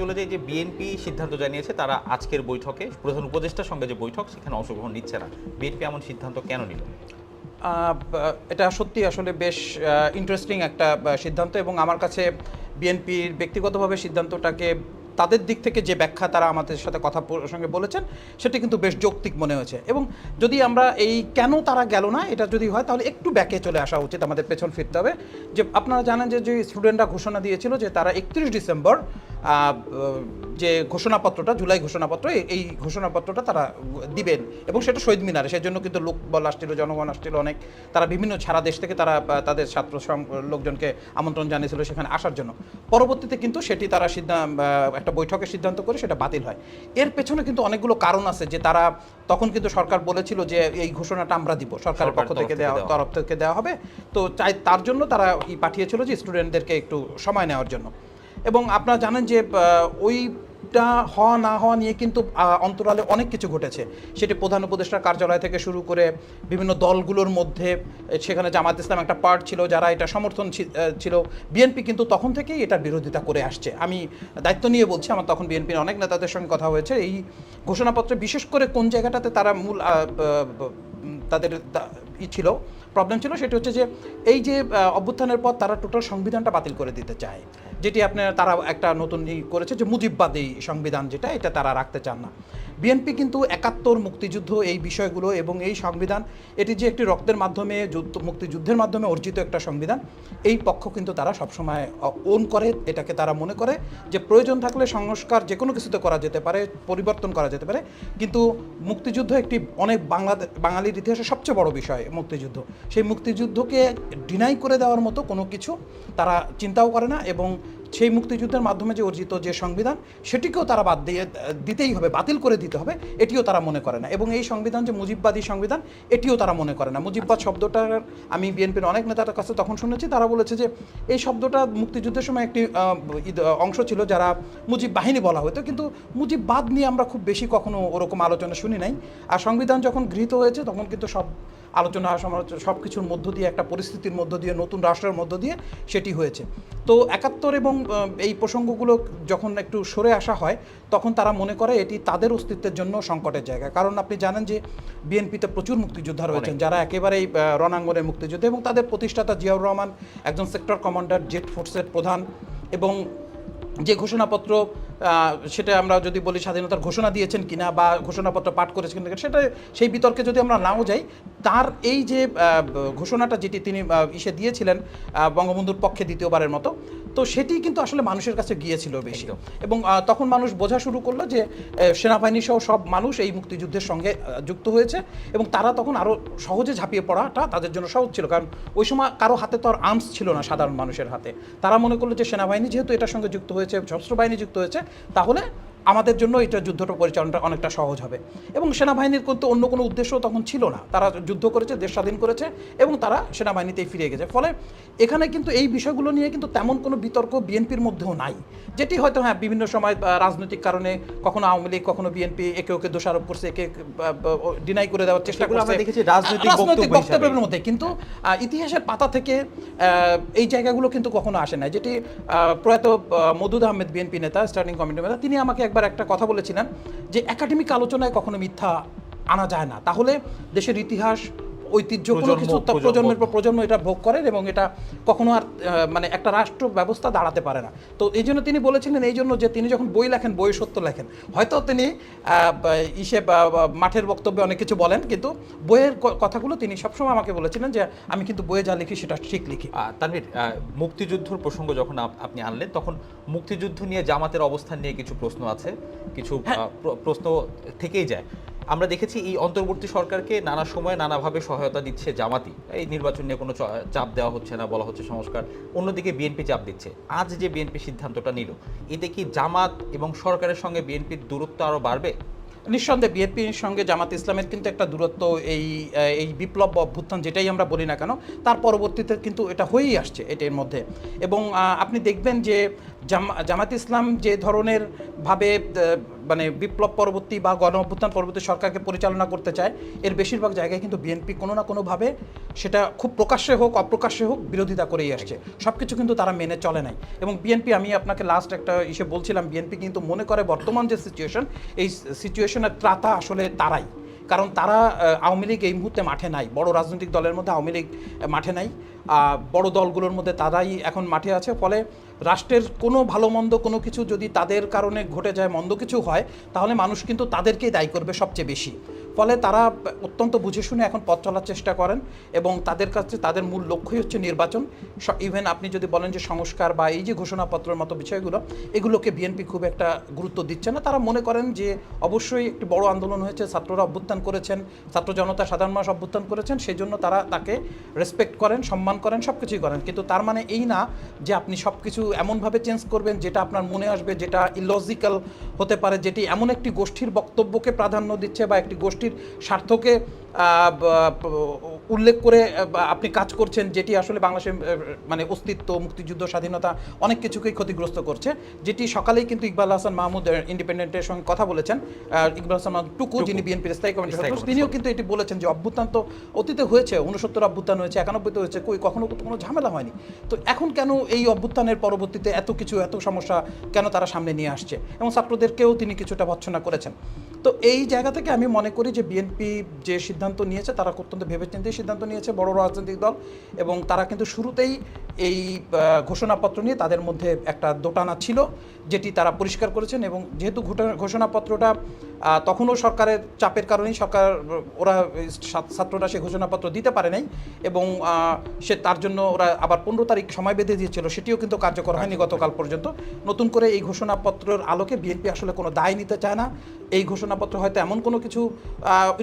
চলে যাই যে বিএনপি সিদ্ধান্ত জানিয়েছে, তারা আজকের বৈঠকে, প্রধান উপদেষ্টার সঙ্গে যে বৈঠক, সেখানে অংশগ্রহণ নিচ্ছে না। বিএনপি এমন সিদ্ধান্ত কেন নিল? এটা সত্যি আসলে বেশ ইন্টারেস্টিং একটা সিদ্ধান্ত এবং আমার কাছে বিএনপির ব্যক্তিগতভাবে সিদ্ধান্তটাকে তাদের দিক থেকে যে ব্যাখ্যা তারা আমাদের সাথে কথা সঙ্গে বলেছেন, সেটা কিন্তু বেশ যৌক্তিক মনে হয়েছে। এবং যদি আমরা এই কেন তারা গেল না, এটা যদি হয়, তাহলে একটু ব্যাকে চলে আসা উচিত, আমাদের পেছন ফিরতে হবে। যে আপনারা জানেন যে যে স্টুডেন্টরা ঘোষণা দিয়েছিল যে তারা একত্রিশ ডিসেম্বর যে ঘোষণাপত্রটা জুলাই ঘোষণাপত্র এই- ঘোষণাপত্রটা তারা দিবেন। এবং সেটা শহীদ মিনারে। সেজন্য কিন্তু লোক বল আসছিল জনগণ আসছিল অনেক। তারা বিভিন্ন সারা দেশ থেকে তারা তাদের ছাত্র লোকজনকে আমন্ত্রণ জানিয়েছিল সেখানে আসার জন্য। পরবর্তীতে কিন্তু সেটি তারা সিদ্ধান্ত একটা বৈঠকে সিদ্ধান্ত করে সেটা বাতিল হয়। এর পেছনে কিন্তু অনেকগুলো কারণ আছে যে তারা তখন কিন্তু সরকার বলেছিল যে এই ঘোষণাটা আমরা দিব। সরকারের পক্ষ থেকে দেওয়া তরফ থেকে দেওয়া হবে। তো চাই তার জন্য তারা পাঠিয়েছিল যে স্টুডেন্টদেরকে একটু সময় নেওয়ার জন্য। এবং আপনারা জানেন যে ওইটা হওয়া না হওয়া নিয়ে কিন্তু অন্তরালে অনেক কিছু ঘটেছে। সেটি প্রধান উপদেষ্টার কার্যালয় থেকে শুরু করে বিভিন্ন দলগুলোর মধ্যে, সেখানে জামাত ইসলাম একটা পার্ট ছিল যারা এটা সমর্থন ছিল। বিএনপি কিন্তু তখন থেকেই এটার বিরোধিতা করে আসছে। আমি দায়িত্ব নিয়ে বলছি, আমার তখন বিএনপির অনেক নেতাদের সঙ্গে কথা হয়েছে। এই ঘোষণাপত্রে বিশেষ করে কোন জায়গাটাতে তারা মূল তাদের ই ছিল প্রবলেম ছিল, সেটি হচ্ছে যে, এই যে অভ্যুত্থানের পর তারা টোটাল সংবিধানটা বাতিল করে দিতে চায়। যেটি আপনার তারা একটা নতুন করেছে যে মুজিববাদী সংবিধান যেটা, এটা তারা রাখতে চান না। বিএনপি কিন্তু একাত্তর মুক্তিযুদ্ধ এই বিষয়গুলো এবং এই সংবিধান, এটি যে একটি রক্তের মাধ্যমে যুদ্ধ, মুক্তিযুদ্ধের মাধ্যমে অর্জিত একটা সংবিধান, এই পক্ষ কিন্তু তারা সবসময় ওন করে, এটাকে তারা মনে করে যে প্রয়োজন থাকলে সংস্কার যে কোনো কিছুতে করা যেতে পারে, পরিবর্তন করা যেতে পারে, কিন্তু মুক্তিযুদ্ধ একটি অনেক বাংলাদেশ বাঙালির ইতিহাসে সবচেয়ে বড় বিষয় মুক্তিযুদ্ধ। সেই মুক্তিযুদ্ধকে ডিনাই করে দেওয়ার মতো কোনো কিছু তারা চিন্তাও করে না এবং সেই মুক্তিযুদ্ধের মাধ্যমে যে অর্জিত যে সংবিধান, সেটিকেও তারা বাদ দিয়ে, দিতেই হবে, বাতিল করে দিতে হবে, এটিও তারা মনে করে না। এবং এই সংবিধান যে মুজিববাদী সংবিধান, এটিও তারা মনে করে না। মুজিববাদ শব্দটার আমি বিএনপির অনেক নেতার কাছে তখন শুনেছি, তারা বলেছে যে এই শব্দটা মুক্তিযুদ্ধের সময় একটি অংশ ছিল যারা মুজিব বাহিনী বলা হতো, কিন্তু মুজিববাদ নিয়ে আমরা খুব বেশি কখনো ওরকম আলোচনা শুনি নাই। আর সংবিধান যখন গৃহীত হয়েছে, তখন কিন্তু সব আলোচনা সমালোচনা সব কিছুর মধ্য দিয়ে একটা পরিস্থিতির মধ্য দিয়ে নতুন রাষ্ট্রের মধ্য দিয়ে সেটি হয়েছে। তো একাত্তর এবং এই প্রসঙ্গগুলো যখন একটু সরে আসা হয় তখন তারা মনে করে এটি তাদের অস্তিত্বের জন্য সংকটের জায়গা। কারণ আপনি জানেন যে বিএনপিতে প্রচুর মুক্তিযোদ্ধা রয়েছেন যারা একেবারেই রণাঙ্গনের মুক্তিযুদ্ধ এবং তাদের প্রতিষ্ঠাতা জিয়াউর রহমান একজন সেক্টর কমান্ডার জেট ফোর্সের প্রধান এবং যে ঘোষণাপত্র সেটা আমরা যদি বলি স্বাধীনতার ঘোষণা দিয়েছেন কিনা বা ঘোষণাপত্র পাঠ করেছেন কিনা, সেটা সেই বিতর্কে যদি আমরা নাও যাই, তার এই যে ঘোষণাটা যেটি তিনি ইসে দিয়েছিলেন বঙ্গবন্ধুর পক্ষে দ্বিতীয়বারের মতো তো সেটি কিন্তু আসলে মানুষের কাছে গিয়েছিল বেশি। এবং তখন মানুষ বোঝা শুরু করল যে সেনাবাহিনী সহ সব মানুষ এই মুক্তিযুদ্ধের সঙ্গে যুক্ত হয়েছে এবং তারা তখন আরও সহজে ঝাঁপিয়ে পড়াটা তাদের জন্য সহজ ছিল। কারণ ওই সময় কারও হাতে তো আর আর্মস ছিল না সাধারণ মানুষের হাতে। তারা মনে করল যে সেনাবাহিনী যেহেতু এটার সঙ্গে যুক্ত হয়েছে সশস্ত্র বাহিনী যুক্ত হয়েছে তাহলে আমাদের জন্য এটা যুদ্ধটা পরিচালনাটা অনেকটা সহজ হবে। এবং সেনাবাহিনীর কিন্তু অন্য কোনো উদ্দেশ্য তখন ছিল না। তারা যুদ্ধ করেছে দেশ স্বাধীন করেছে এবং তারা সেনাবাহিনীতেই ফিরে গেছে। ফলে এখানে কিন্তু এই বিষয়গুলো নিয়ে কিন্তু তেমন কোনো বিতর্ক বিএনপির মধ্যেও নাই। যেটি হয়তো হ্যাঁ বিভিন্ন সময় রাজনৈতিক কারণে কখনো আওয়ামী লীগ কখনো বিএনপি একে ওকে দোষারোপ করছে একে ডিনাই করে দেওয়ার চেষ্টা করছে। রাজনৈতিক বক্তব্যের মধ্যে। কিন্তু ইতিহাসের পাতা থেকে এই জায়গাগুলো কিন্তু কখনো আসে না যেটি প্রয়াত মদুদ আহমেদ বিএনপি নেতা স্টার্টিং কমিটির নেতা তিনি আমাকে একবার একটা কথা বলেছিলেন যে একাডেমিক আলোচনায় কখনো মিথ্যা আনা যায় না। তাহলে দেশের ইতিহাস ঐতিহ্য কোনো কিছু প্রজন্মের পর প্রজন্ম এটা ভোগ করেন এবং এটা কখনো আর মানে একটা রাষ্ট্র ব্যবস্থা দাঁড়াতে পারে না। তো এই জন্য তিনি বলেছিলেন এই জন্য যে তিনি যখন বই লেখেন বই সত্য লেখেন হয়তো তিনি ইসে মাঠের বক্তব্যে অনেক কিছু বলেন কিন্তু বইয়ের কথাগুলো তিনি সবসময় আমাকে বলেছিলেন যে আমি কিন্তু বইয়ে যা লিখি সেটা ঠিক লিখি। তানভীর মুক্তিযুদ্ধর প্রসঙ্গ যখন আপনি আনলেন তখন মুক্তিযুদ্ধ নিয়ে জামাতের অবস্থান নিয়ে কিছু প্রশ্ন আছে কিছু হ্যাঁ। প্রশ্ন থেকেই যায়। আমরা দেখেছি এই অন্তর্বর্তী সরকারকে নানা সময় নানাভাবে সহায়তা দিচ্ছে জামাতি। এই নির্বাচন নিয়ে কোনো চাপ দেওয়া হচ্ছে না, বলা হচ্ছে সংস্কার। অন্যদিকে বিএনপি চাপ দিচ্ছে। আজ যে বিএনপি সিদ্ধান্তটা নিল, এতে কি জামাত এবং সরকারের সঙ্গে বিএনপির দূরত্ব আরও বাড়বে? নিঃসন্দেহে বিএনপির সঙ্গে জামাত ইসলামের কিন্তু একটা দূরত্ব, এই এই বিপ্লব অভ্যুত্থান যেটাই আমরা বলি না কেন, তার পরবর্তীতে কিন্তু এটা হয়েই আসছে এটার মধ্যে। এবং আপনি দেখবেন যে জামাত ইসলাম যে ধরনের ভাবে মানে বিপ্লব পরবর্তী বা গণ অভ্যুত্থান পরবর্তী সরকারকে পরিচালনা করতে চায়, এর বেশিরভাগ জায়গায় কিন্তু বিএনপি কোনো না কোনোভাবে সেটা খুব প্রকাশ্যে হোক, অপ্রকাশ্যে হোক বিরোধিতা করেই আসছে। সব কিছু কিন্তু তারা মেনে চলে নাই। এবং বিএনপি আমি আপনাকে লাস্ট একটা ইসে বলছিলাম বিএনপি কিন্তু মনে করে বর্তমান যে সিচুয়েশন এই সিচুয়েশনের ত্রাতা আসলে তারাই। কারণ তারা আওয়ামী লীগ এই মুহূর্তে মাঠে নাই। বড় রাজনৈতিক দলের মধ্যে আওয়ামী লীগ মাঠে নাই। বড় দলগুলোর মধ্যে তারাই এখন মাঠে আছে। ফলে রাষ্ট্রের কোনো ভালো মন্দ কোনো কিছু যদি তাদের কারণে ঘটে যায়, মন্দ কিছু হয়, তাহলে মানুষ কিন্তু তাদেরকেই দায়ী করবে সবচেয়ে বেশি। ফলে তারা অত্যন্ত বুঝে শুনে এখন পথ চলার চেষ্টা করেন এবং তাদের কাছে তাদের মূল লক্ষ্যই হচ্ছে নির্বাচন। ইভেন আপনি যদি বলেন যে সংস্কার বা এই যে ঘোষণাপত্রের মতো বিষয়গুলো, এগুলোকে বিএনপি খুব একটা গুরুত্ব দিচ্ছে না। তারা মনে করেন যে অবশ্যই একটি বড় আন্দোলন হয়েছে, ছাত্ররা অভ্যুত্থান করেছেন, ছাত্র জনতা সাধারণ মানুষ অভ্যুত্থান করেছেন সেই জন্য তারা তাকে রেসপেক্ট করেন, সম্মান করেন সব কিছুই করেন। কিন্তু তার মানে এই না যে আপনি সব কিছু এমনভাবে চেঞ্জ করবেন যেটা আপনার মনে আসবে, যেটা ইলজিক্যাল হতে পারে, যেটি এমন একটি গোষ্ঠীর বক্তব্যকে প্রাধান্য দিচ্ছে বা একটি গোষ্ঠীর স্বার্থকে উল্লেখ করে আপনি কাজ করছেন যেটি আসলে বাংলাদেশের মানে অস্তিত্ব মুক্তিযুদ্ধ স্বাধীনতা অনেক কিছুকেই ক্ষতিগ্রস্ত করছে। যেটি সকালেই কিন্তু ইকবাল হাসান মাহমুদ ইন্ডিপেন্ডেন্টের সঙ্গে কথা বলেছেন। ইকবাল হাসান মাহমুদ টুকু যিনি বিএনপির স্থায়ী কমিটির সদস্য তিনিও কিন্তু এটি বলেছেন যে অভ্যুত্থান তো অতীতে হয়েছে উনসত্তর অভ্যুত্থান হয়েছে একানব্বইতে হয়েছে কই কখনো তো কোনো ঝামেলা হয়নি। তো এখন কেন এই অভ্যুত্থানের পরবর্তীতে এত কিছু এত সমস্যা কেন তারা সামনে নিয়ে আসছে? এবং ছাত্রদেরকেও তিনি কিছুটা ভৎসনা করেছেন। তো এই জায়গা থেকে আমি মনে করি যে বিএনপি যে সিদ্ধান্ত নিয়েছে, তারা অত্যন্ত ভেবেচিন্তেই সিদ্ধান্ত নিয়েছে বড় রাজনৈতিক দল এবং তারা কিন্তু শুরুতেই এই ঘোষণাপত্র নিয়ে তাদের মধ্যে একটা দোটানা ছিল যেটি তারা পরিষ্কার করেছেন এবং যেহেতু ঘোষণাপত্রটা তখনও সরকারের চাপের কারণেই সরকার ওরা ছাত্ররা সে ঘোষণাপত্র দিতে পারে নাই এবং সে তার জন্য ওরা আবার পনেরো তারিখ সময় বেঁধে দিয়েছিল সেটিও কিন্তু কার্যকর হয়নি গতকাল পর্যন্ত। নতুন করে এই ঘোষণাপত্রের আলোকে বিএনপি আসলে কোনো দায় নিতে চায় না। এই ঘোষণাপত্র হয়তো এমন কোনো কিছু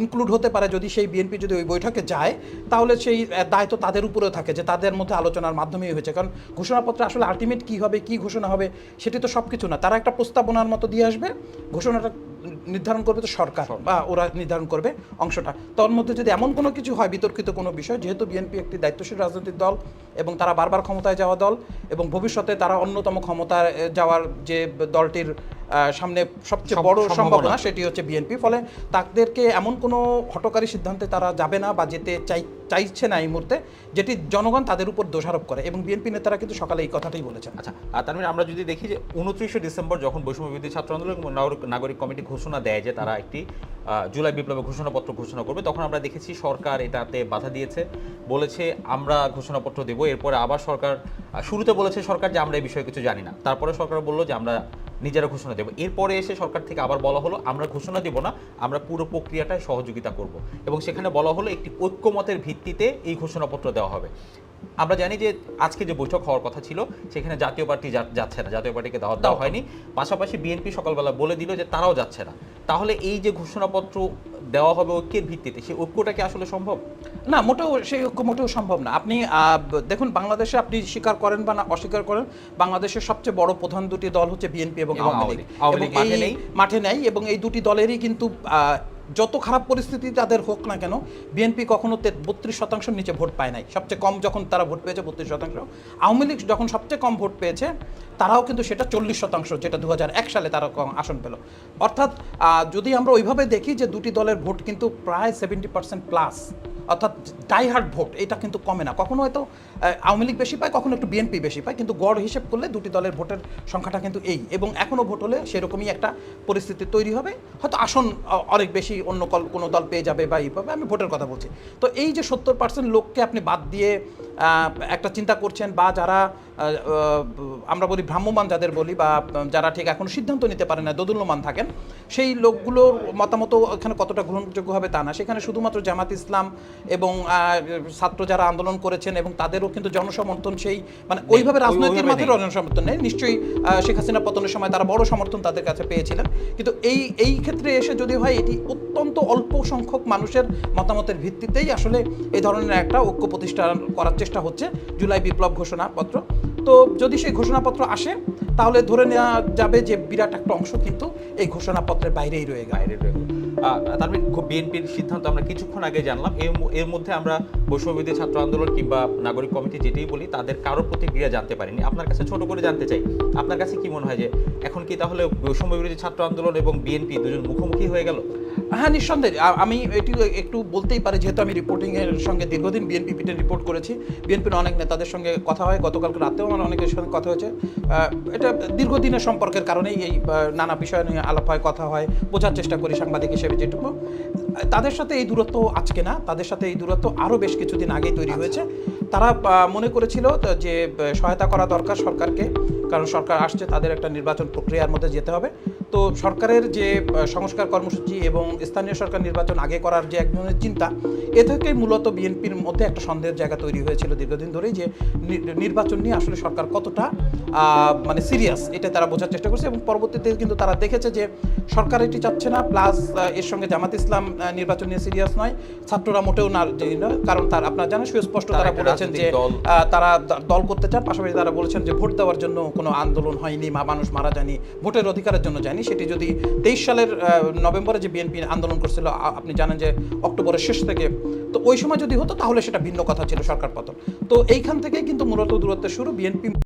ইনক্লুড হতে পারে যদি সেই বিএনপি যদি ওই বৈঠকে যায় তাহলে সেই দায় তো তাদের উপরেও থাকে যে তাদের মধ্যে আলোচনার মাধ্যমেই হয়েছে। কারণ ঘোষণাপত্র আসলে আলটিমেট কী হবে কী ঘোষণা হবে সেটি তো সব কিছু না। তারা একটা প্রস্তাবনার মতো দিয়ে আসবে ঘোষণাটা নির্ধারণ করবে তো সরকার বা ওরা নির্ধারণ করবে অংশটা। তার মধ্যে যদি এমন কোনো কিছু হয় বিতর্কিত কোনো বিষয় যেহেতু বিএনপি একটি দায়িত্বশীল রাজনৈতিক দল এবং তারা বারবার ক্ষমতায় যাওয়া দল এবং ভবিষ্যতে তারা অন্যতম ক্ষমতায় যাওয়ার যে দলটির সামনে সবচেয়ে বড় সম্ভাবনা। সেটি হচ্ছে বিএনপি। ফলে তাদেরকে এমন কোনো হটকারী সিদ্ধান্তে তারা যাবে না বা যেতে চাই চাইছে না এই মুহূর্তে যেটি জনগণ তাদের উপর দোষারোপ করে এবং বিএনপি নেতারা কিন্তু সকালে এই কথাটাই বলেছেন। আচ্ছা তার মানে আমরা যদি দেখি যে উনত্রিশে ডিসেম্বর যখন বৈষম্য বিরোধী ছাত্র আন্দোলন নাগরিক কমিটি ঘোষণা দেয় যে তারা একটি জুলাই বিপ্লবের ঘোষণাপত্র ঘোষণা করবে তখন আমরা দেখেছি সরকার এটাতে বাধা দিয়েছে বলেছে আমরা ঘোষণাপত্র দেবো এরপরে আবার সরকার শুরুতে বলেছে সরকার যে আমরা এই বিষয়ে কিছু জানি না। তারপরে সরকার বলল যে আমরা নিজেরা ঘোষণা দেবো। এরপরে এসে সরকার থেকে আবার বলা হলো, আমরা ঘোষণা দেব না, আমরা পুরো প্রক্রিয়াটায় সহযোগিতা করব। এবং সেখানে বলা হলো, একটি ঐক্যমতের ভিত্তিতে এই ঘোষণাপত্র দেওয়া হবে। আমরা জানি যে আজকে যে বৈঠক হওয়ার কথা ছিল সেখানে জাতীয় পার্টি যাচ্ছে না। জাতীয় পার্টিকে দাওয়াত দেওয়া হয়নি। পাশাপাশি বিএনপি সকালবেলা বলে দিল যে তারাও যাচ্ছে না। তাহলে এই যে ঘোষণাপত্র দেওয়া হবে ঐক্যের ভিত্তিতে সেই ঐক্যটা কি আসলে সম্ভব? না মোটেও সেই ঐক্য মোটেও সম্ভব না। আপনি আহ, দেখুন বাংলাদেশে আপনি স্বীকার করেন বা না অস্বীকার করেন বাংলাদেশের সবচেয়ে বড় প্রধান দুটি দল হচ্ছে বিএনপি এবং আওয়ামী লীগ। মাঠে নেই। এবং এই দুটি দলেরই কিন্তু আহ, যত খারাপ পরিস্থিতি তাদের হোক না কেন বিএনপি কখনো বত্রিশ শতাংশের নিচে ভোট পায় নাই। সবচেয়ে কম যখন তারা ভোট পেয়েছে বত্রিশ শতাংশ। আওয়ামী লীগ যখন সবচেয়ে কম ভোট পেয়েছে, তারাও কিন্তু সেটা চল্লিশ শতাংশ, যেটা দু হাজার এক সালে তারা আসন পেল। অর্থাৎ যদি আমরা ওইভাবে দেখি যে দুটি দলের ভোট কিন্তু প্রায় সেভেন্টি পার্সেন্ট প্লাস অর্থাৎ ডাইহার্ড ভোট এটা কিন্তু কমে না। কখনো হয়তো আওয়ামী লীগ বেশি পায়, কখনো একটু বিএনপি বেশি পায়, কিন্তু গড় হিসেব করলে দুটি দলের ভোটের সংখ্যাটা কিন্তু এই। এবং এখনও ভোট হলে সেরকমই একটা পরিস্থিতি তৈরি হবে। হয়তো আসন অনেক বেশি অন্য কোনো দল পেয়ে যাবে বা এই পাবে, আমি ভোটের কথা বলছি। তো এই যে সত্তর পার্সেন্ট লোককে আপনি বাদ দিয়ে একটা চিন্তা করছেন বা যারা আমরা বলি ভ্রাম্যমান যাদের বলি বা যারা ঠিক এখনও সিদ্ধান্ত নিতে পারে না দোদুল্যমান থাকেন সেই লোকগুলোর মতামত এখানে কতটা গ্রহণযোগ্য হবে তা না। সেখানে শুধুমাত্র জামাত ইসলাম এবং ছাত্র যারা আন্দোলন করেছেন এবং তাদেরও কিন্তু জনসমর্থন সেই মানে ওইভাবে রাজনৈতিক মাঠে নেই। জনসমর্থন নেই। নিশ্চয়ই শেখ হাসিনা পতনের সময় তারা বড় সমর্থন তাদের কাছে পেয়েছিলেন। কিন্তু এই এই ক্ষেত্রে এসে যদি হয় এটি অত্যন্ত অল্প সংখ্যক মানুষের মতামতের ভিত্তিতেই আসলে এই ধরনের একটা ঐক্য প্রতিষ্ঠা করার চেষ্টা হচ্ছে জুলাই বিপ্লব ঘোষণাপত্র। তো যদি সেই ঘোষণাপত্র আসে, তাহলে ধরে নেওয়া যাবে যে বিরাট একটা অংশ কিন্তু এই ঘোষণাপত্রের বাইরেই রয়ে গেল। বিএনপির সিদ্ধান্ত আমরা কিছুক্ষণ আগে জানলাম। এর মধ্যে আমরা বৈষম্যবিধি ছাত্র আন্দোলন কিংবা নাগরিক কমিটি যেটাই বলি, তাদের কারও প্রতিক্রিয়া জানতে পারিনি। আপনার কাছে ছোট করে জানতে চাই, আপনার কাছে কি মনে হয় যে এখন কি তাহলে বৈষম্যবিরোধী ছাত্র আন্দোলন এবং বিএনপি দুজন মুখোমুখি হয়ে গেল? হ্যাঁ নিঃসন্দেহে। আমি এটি একটু বলতেই পারি, যেহেতু আমি রিপোর্টিং এর সঙ্গে দীর্ঘদিন বিএনপি পিটে রিপোর্ট করেছি। বিএনপির অনেক নেতাদের সঙ্গে কথা হয়, গতকালকে রাতেও আমার অনেকের সঙ্গে কথা হয়েছে। এটা দীর্ঘদিনের সম্পর্কের কারণেই এই নানা বিষয় নিয়ে আলাপ হয়, কথা হয়, বোঝার চেষ্টা করি সাংবাদিক হিসেবে। যেটুকু। তাদের সাথে এই দূরত্ব আজকে না তাদের সাথে এই দূরত্ব আরও বেশ কিছুদিন আগেই তৈরি হয়েছে। তারা আহ, মনে করেছিল যে সহায়তা করা দরকার সরকারকে কারণ সরকার আসছে তাদের একটা নির্বাচন প্রক্রিয়ার মধ্যে যেতে হবে। তো সরকারের যে সংস্কার কর্মসূচি এবং স্থানীয় সরকার নির্বাচন আগে করার যে এক ধরনের চিন্তা এ থেকেই মূলত বিএনপির মধ্যে একটা সন্দেহের জায়গা তৈরি হয়েছিল দীর্ঘদিন ধরেই যে নির্বাচন নিয়ে আসলে সরকার কতটা মানে সিরিয়াস এটা তারা বোঝার চেষ্টা করছে এবং পরবর্তীতে কিন্তু তারা দেখেছে যে সরকার এটি চাচ্ছে না প্লাস এর সঙ্গে জামাত ইসলাম নির্বাচন নিয়ে সিরিয়াস নয় ছাত্ররা মোটেও না কারণ তার আপনারা জানেন সুস্পষ্ট তারা বলেছেন যে তারা দল করতে চান পাশাপাশি তারা বলেছেন যে ভোট দেওয়ার জন্য কোনো আন্দোলন হয়নি মা মানুষ মারা যায়নি ভোটের অধিকারের জন্য যায়নি। সেটি যদি তেইশ সালের নভেম্বরে যে বিএনপি আন্দোলন করছিল আপনি জানেন যে অক্টোবরের শেষ থেকে, তো ওই সময় যদি হতো, তাহলে সেটা ভিন্ন কথা ছিল সরকার পতন। তো এইখান থেকে কিন্তু মূলত দূরত্বের শুরু, বিএনপি